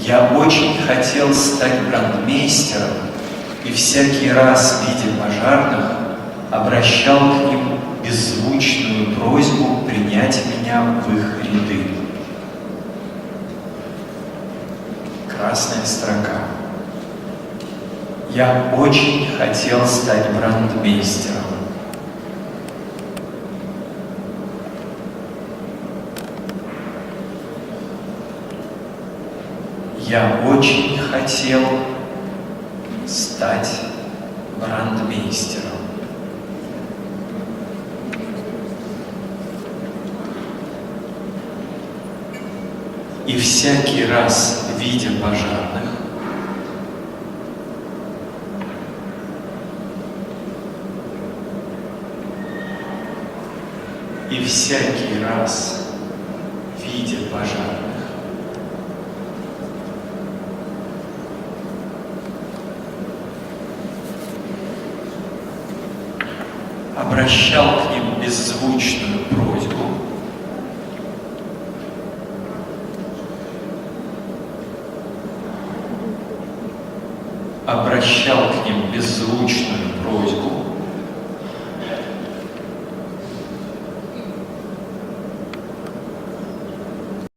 Я очень хотел стать брандмейстером, и всякий раз, видя пожарных, обращал к ним беззвучную просьбу принять меня в их ряды. Красная строка. Я очень хотел стать брандмейстером. Я очень хотел стать брандмейстером. И всякий раз, видя пожарных, и всякий раз, видя пожарных, обращал к ним беззвучную просьбу. Обращал к ним беззвучную